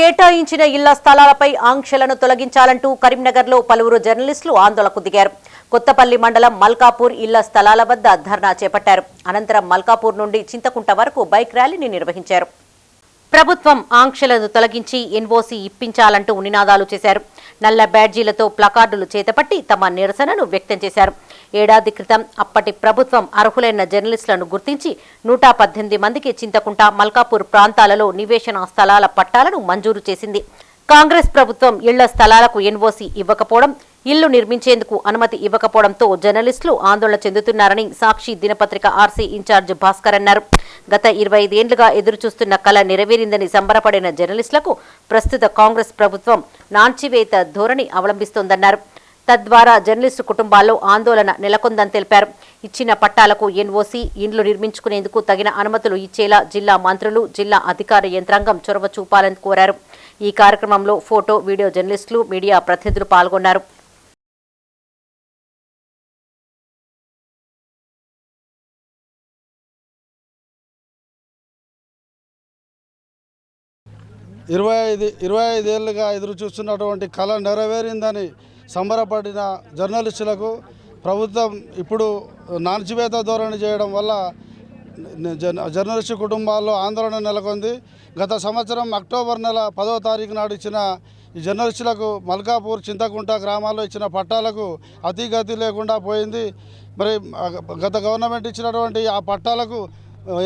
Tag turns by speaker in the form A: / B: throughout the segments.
A: కేటాయించిన ఇళ్ళ స్థలాలపై ఆంక్షలను తొలగించాలంటూ కరీంనగర్లో పలువురు జర్నలిస్టులు ఆందోళనకు దిగారు. కొత్తపల్లి మండలం మల్కాపూర్ ఇళ్ళ స్థలాల వద్ద ధర్నా చేపట్టారు. అనంతరం మల్కాపూర్ నుండి చింతకుంట వరకు బైక్ ర్యాలీని నిర్వహించారు. ప్రభుత్వం ఆంక్షలను తొలగించి ఎన్ఓసీ ఇప్పించాలంటూ నినాదాలు చేశారు. నల్ల బ్యాడ్జీలతో ప్లకార్డులు చేతపట్టి తమ నిరసనను వ్యక్తం చేశారు. ఏడాది క్రితం అప్పటి ప్రభుత్వం అర్హులైన జర్నలిస్టులను గుర్తించి నూట పద్దెనిమిది మందికి చింతకుంట మల్కాపూర్ ప్రాంతాలలో నివేశన స్థలాల పట్టాలను మంజూరు చేసింది. కాంగ్రెస్ ప్రభుత్వం ఇళ్ళ స్థలాలకు ఎన్ఓసీ ఇవ్వకపోవడం ఇల్లు నిర్మించేందుకు అనుమతి ఇవ్వకపోవడంతో జర్నలిస్టులు ఆందోళన చెందుతున్నారని సాక్షి దినపత్రిక ఆర్సీ ఇన్ఛార్జ్ భాస్కర్ అన్నారు. గత ఇరవై ఐదేండ్లుగా ఎదురుచూస్తున్న కళ నెరవేరిందని సంబరపడిన జర్నలిస్టులకు ప్రస్తుత కాంగ్రెస్ ప్రభుత్వం నాంచివేత ధోరణి అవలంబిస్తోందన్నారు. తద్వారా జర్నలిస్టు కుటుంబాల్లో ఆందోళన నెలకొందని తెలిపారు. ఇచ్చిన పట్టాలకు ఎన్ఓసీ ఇండ్లు నిర్మించుకునేందుకు తగిన అనుమతులు ఇచ్చేలా జిల్లా మంత్రులు జిల్లా అధికార యంత్రాంగం చొరవ చూపాలని కోరారు. ఈ కార్యక్రమంలో ఫోటో వీడియో జర్నలిస్టులు మీడియా ప్రతినిధులు పాల్గొన్నారు.
B: ఇరవై ఐదు ఇరవై ఐదేళ్ళుగా ఎదురు చూస్తున్నటువంటి కళ నెరవేరిందని సంబరపడిన జర్నలిస్టులకు ప్రభుత్వం ఇప్పుడు నాణ్యవేత ధోరణి చేయడం వల్ల జర్నలిస్టు కుటుంబాల్లో ఆందోళన నెలకొంది. గత సంవత్సరం అక్టోబర్ నెల పదో తారీఖు నాడు ఇచ్చిన ఈ జర్నలిస్టులకు మల్కాపూర్ చింతకుంట గ్రామాల్లో ఇచ్చిన పట్టాలకు అతిగతి లేకుండా పోయింది. మరి గత గవర్నమెంట్ ఇచ్చినటువంటి ఆ పట్టాలకు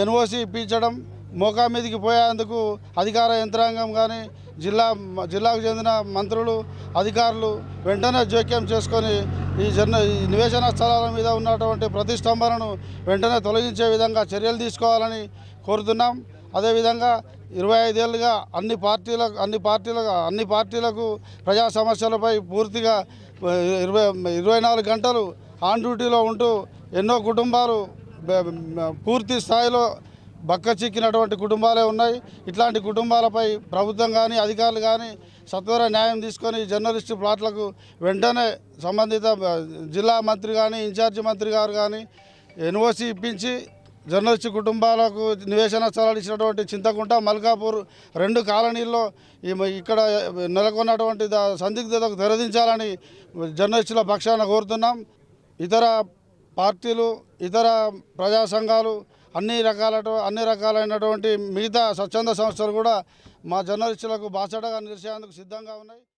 B: ఎన్ఓసి ఇప్పించడం మోకా మీదకి పోయేందుకు అధికార యంత్రాంగం కానీ జిల్లా జిల్లాకు చెందిన మంత్రులు అధికారులు వెంటనే జోక్యం చేసుకొని ఈ జన ఈ నివేశన స్థలాల మీద ఉన్నటువంటి ప్రతిష్టంభనను వెంటనే తొలగించే విధంగా చర్యలు తీసుకోవాలని కోరుతున్నాం. అదేవిధంగా ఇరవై ఐదేళ్ళుగా అన్ని పార్టీలకు అన్ని పార్టీలకు అన్ని పార్టీలకు ప్రజా సమస్యలపై పూర్తిగా ఇరవై ఇరవై నాలుగు గంటలు ఆన్ డ్యూటీలో ఉంటూ ఎన్నో కుటుంబాలు పూర్తి స్థాయిలో బక్క చిక్కినటువంటి కుటుంబాలే ఉన్నాయి. ఇట్లాంటి కుటుంబాలపై ప్రభుత్వం కానీ అధికారులు కానీ సత్వర న్యాయం తీసుకొని జర్నలిస్టు ప్లాట్లకు వెంటనే సంబంధిత జిల్లా మంత్రి కానీ ఇన్ఛార్జి మంత్రి గారు కానీ ఎన్ఓసి ఇప్పించి జర్నలిస్టు కుటుంబాలకు నివేశన స్థలాలు ఇచ్చినటువంటి చింతకుంట మల్కాపూర్ రెండు కాలనీల్లో ఇక్కడ నెలకొన్నటువంటి సందిగ్ధతకు తెరదించాలని జర్నలిస్టుల పక్షాన కోరుతున్నాం. ఇతర పార్టీలు ఇతర ప్రజా సంఘాలు అన్ని రకాల అన్ని రకాలైనటువంటి మిగతా స్వచ్ఛంద సంస్థలు కూడా మా జర్నలిస్టులకు బాసటగా నిలిచేందుకు సిద్ధంగా ఉన్నాయి.